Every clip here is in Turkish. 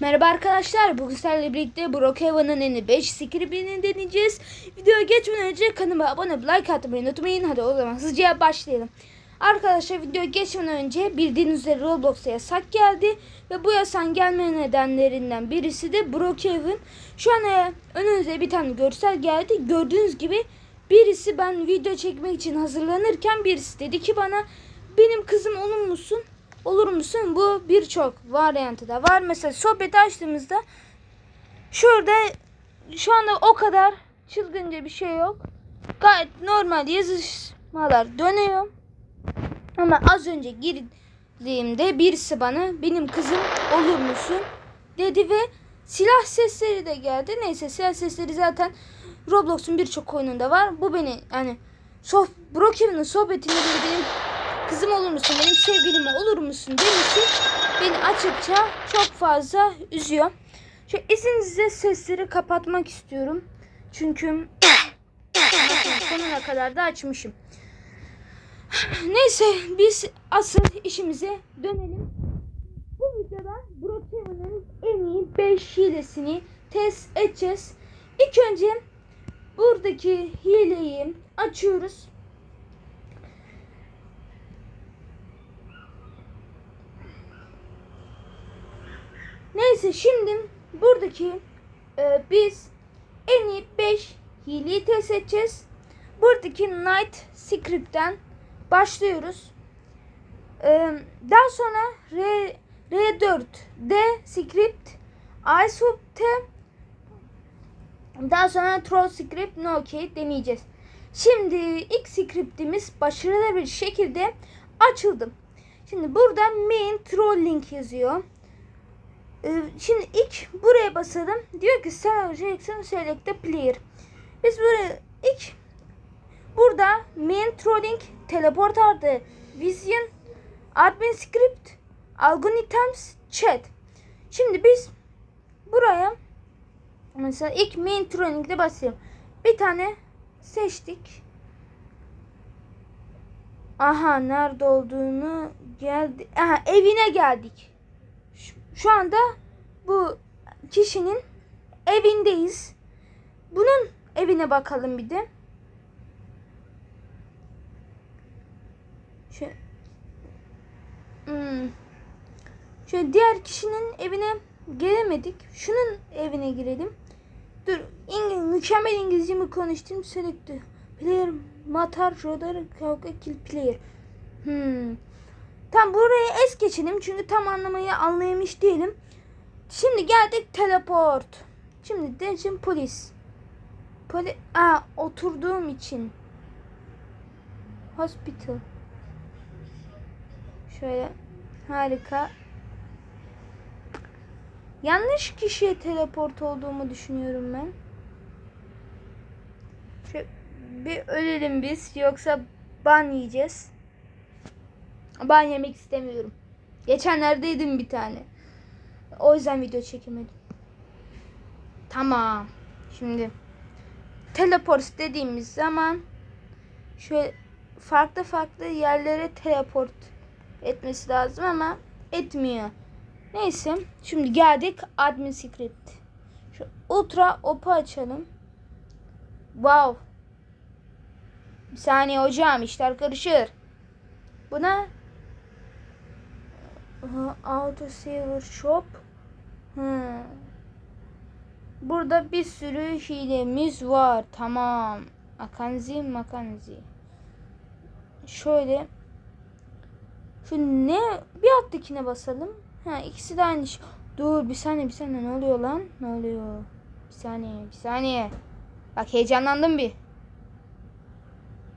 Merhaba arkadaşlar. Bugün sizlerle birlikte Brookhaven'ın en 5 scriptini deneyeceğiz. Videoya geçmeden önce kanalıma abone olup like atmayı unutmayın. Hadi o zaman hızlıca başlayalım. Arkadaşlar videoya geçmeden önce bildiğiniz üzere Roblox'a yasak geldi. Ve bu yasağın gelme nedenlerinden birisi de Brookhaven. Şu an e, önünüze bir tane görsel geldi. Gördüğünüz gibi birisi ben video çekmek için hazırlanırken birisi dedi ki bana benim kızım olur musun? Olur musun? Bu birçok varyantı da var. Mesela sohbeti açtığımızda şurada şu anda o kadar çılgınca bir şey yok. Gayet normal yazışmalar dönüyor. Ama az önce girdiğimde birisi bana benim kızım olur musun dedi ve silah sesleri de geldi. Neyse silah sesleri zaten Roblox'un birçok oyununda var. Bu beni hani soh Brookhaven'ın sohbetinde biri benim musun, benim sevgilim olur musun demesi beni açıkça çok fazla üzüyor. Şu izninizle sesleri kapatmak istiyorum. Çünkü sonuna kadar da açmışım. Neyse biz asıl işimize dönelim. Bu videoda Brookhaven'ın en iyi 5 hilesini test edeceğiz. İlk önce buradaki hileyi açıyoruz. Neyse şimdi buradaki e, biz en iyi 5 hileyi test edeceğiz. Buradaki Night Script'ten başlıyoruz. E, daha sonra R, R4D Script iSoup'te daha sonra Troll Script No Key deneyeceğiz. Şimdi ilk scriptimiz başarılı bir şekilde açıldı. Şimdi burada main trolling yazıyor. Ee, Şimdi ilk buraya basalım. Diyor ki sen Jackson select the player. Biz buraya ilk burada main trolling teleport artı vision admin script algorithms chat. Şimdi biz buraya mesela ilk main trolling'de basıyorum. Bir tane seçtik. Aha nerede olduğunu geldi. Aha evine geldik. Şu, anda bu kişinin evindeyiz. Bunun evine bakalım bir de. Şu hmm. Şöyle diğer kişinin evine gelemedik. Şunun evine girelim. Dur. İngiliz, mükemmel İngilizcemi konuştum. Select player matar rodar kavga kill player. Hmm. Tam buraya es geçelim çünkü tam anlamayı anlayamış değilim. Şimdi geldik teleport. Şimdi de şimdi polis. Poli Aa, oturduğum için. Hospital. Şöyle harika. Yanlış kişiye teleport olduğumu düşünüyorum ben. Şöyle bir ölelim biz yoksa ban yiyeceğiz. Ben yemek istemiyorum. Geçenlerde yedim bir tane. O yüzden video çekemedim. Tamam. Şimdi teleport dediğimiz zaman şöyle farklı farklı yerlere teleport etmesi lazım ama etmiyor. Neyse. Şimdi geldik admin script. Şu ultra opa açalım. Wow. Bir saniye hocam işler karışır. Buna Auto Saver Shop. Hmm. Burada bir sürü hilemiz var. Tamam. Akanzi makanzi. Şöyle. Şu ne? Bir alttakine basalım. Ha ikisi de aynı şey. Dur bir saniye bir saniye ne oluyor lan? Ne oluyor? Bir saniye bir saniye. Bak heyecanlandım bir.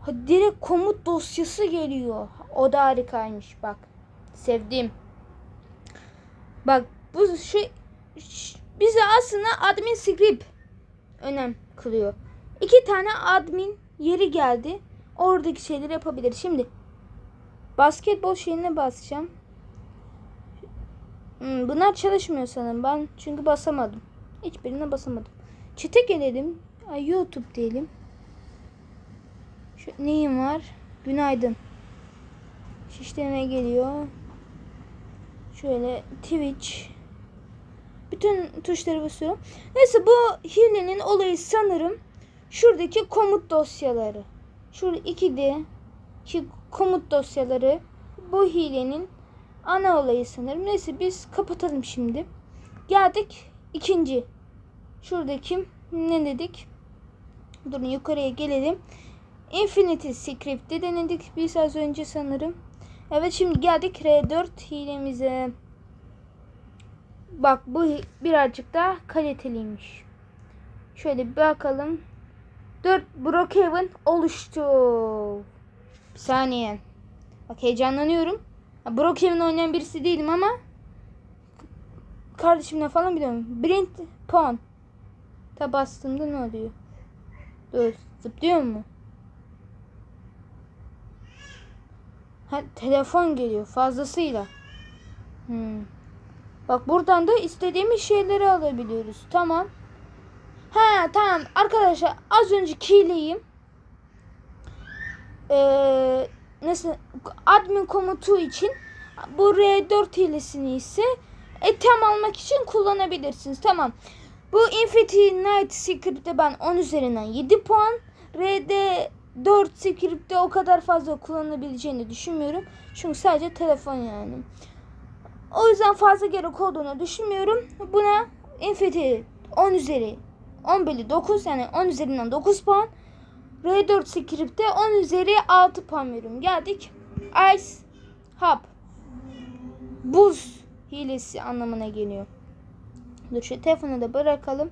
Ha, direkt komut dosyası geliyor. O da harikaymış bak. Sevdim. Bak bu şey bize aslında admin script önem kılıyor. İki tane admin yeri geldi. Oradaki şeyleri yapabilir. Şimdi basketbol şeyine basacağım. Hmm, bunlar çalışmıyor sanırım ben çünkü basamadım. Hiçbirine basamadım. Çete gelelim. Ay, YouTube diyelim. Şu, neyim var? Günaydın. Şişleme geliyor. Şöyle Twitch. Bütün tuşları basıyorum. Neyse bu hilenin olayı sanırım şuradaki komut dosyaları. Şurada 2D ki komut dosyaları bu hilenin ana olayı sanırım. Neyse biz kapatalım şimdi. Geldik ikinci. Şuradaki ne dedik? Durun yukarıya gelelim. Infinity Script'i denedik biz az önce sanırım. Evet şimdi geldik R4 hilemize. Bak bu birazcık daha kaliteliymiş. Şöyle bir bakalım. 4 Brookhaven oluştu. Bir saniye. Bak heyecanlanıyorum. Brookhaven oynayan birisi değilim ama kardeşimle falan biliyorum. Brent Pon. Ta bastığımda ne oluyor? Dur. Zıplıyor mu? Ha, telefon geliyor fazlasıyla. Hmm. Bak buradan da istediğimiz şeyleri alabiliyoruz. Tamam. Ha tamam arkadaşlar az önce hileyim. Ee, nasıl admin komutu için bu R4 hilesini ise etem almak için kullanabilirsiniz. Tamam. Bu Infinity Night Secret'te ben 10 üzerinden 7 puan. RD 4 Secret'te o kadar fazla kullanılabileceğini düşünmüyorum. Çünkü sadece telefon yani. O yüzden fazla gerek olduğunu düşünmüyorum. Buna Infinity 10 üzeri 10 bölü 9 yani 10 üzerinden 9 puan. R4 Script'te 10 üzeri 6 puan veriyorum. Geldik. Ice Hub. Buz hilesi anlamına geliyor. Dur şu telefonu da bırakalım.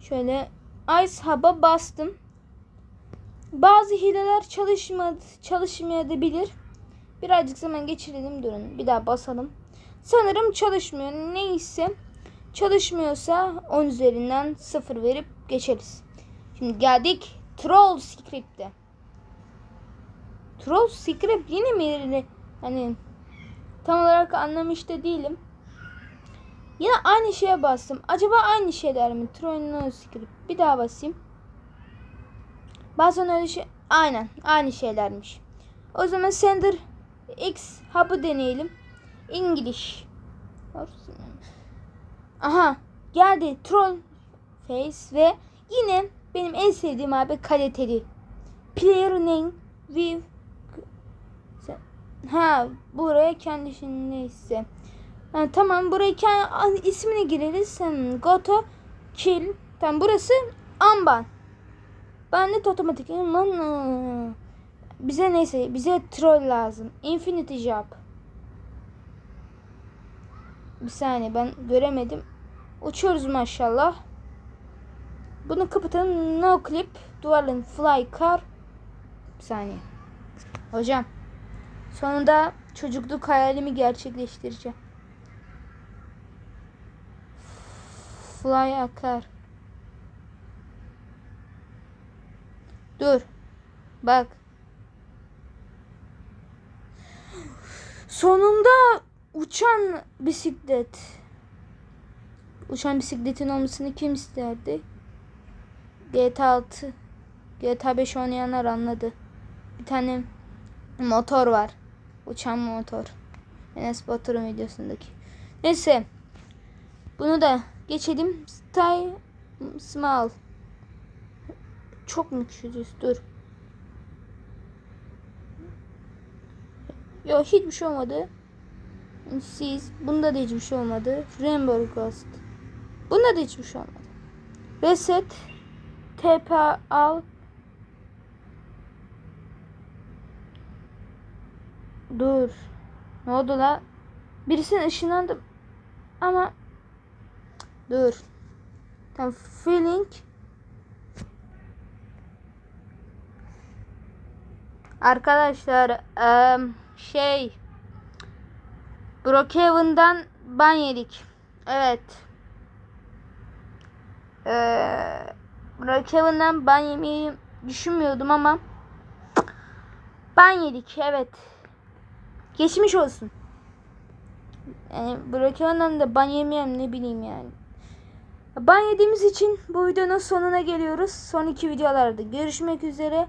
Şöyle Ice Hub'a bastım. Bazı hileler çalışmadı, çalışmayabilir. Birazcık zaman geçirelim durun. Bir daha basalım. Sanırım çalışmıyor. Neyse çalışmıyorsa 10 üzerinden 0 verip geçeriz. Şimdi geldik Troll Script'e. Troll Script yine mi? Hani tam olarak anlamış da değilim. Yine aynı şeye bastım. Acaba aynı şeyler mi? Troll Script. Bir daha basayım. Bazen öyle şey... Aynen. Aynı şeylermiş. O zaman Sender X hub'ı deneyelim. English. Aha. Geldi. Troll Face ve yine benim en sevdiğim abi kaliteli. Player name with Ha buraya kendisinin neyse. Ha, tamam buraya kendi ismini gireriz. Hmm, Go to kill. Tamam burası amban. Ben de otomatik. Aman. Bize neyse bize troll lazım. Infinity Job. Bir saniye ben göremedim. Uçuyoruz maşallah. Bunu kapatalım. No clip. Duvarın fly car. Bir saniye. Hocam. Sonunda çocukluk hayalimi gerçekleştireceğim. Fly a Dur. Bak. Sonunda uçan bisiklet. Uçan bisikletin olmasını kim isterdi? GTA 6. GTA 5 oynayanlar anladı. Bir tane motor var. Uçan motor. Enes Batur'un videosundaki. Neyse. Bunu da geçelim. Stay small. Çok mu küçücüz? Dur. Yok hiçbir şey olmadı. Siz bunda da hiçbir şey olmadı. Rainbow Ghost. Bunda da hiçbir şey olmadı. Reset. TP al. Dur. Ne oldu la? Birisinin ışınlandı. Ama dur. Tam feeling Arkadaşlar şey Brookhaven'dan ban yedik. Evet. Ee, Brookhaven'dan ban yemeyi düşünmüyordum ama ban yedik. Evet. Geçmiş olsun. Yani Brookhaven'dan da ban yemeyeyim ne bileyim yani. Ban yediğimiz için bu videonun sonuna geliyoruz. Son iki videolarda görüşmek üzere.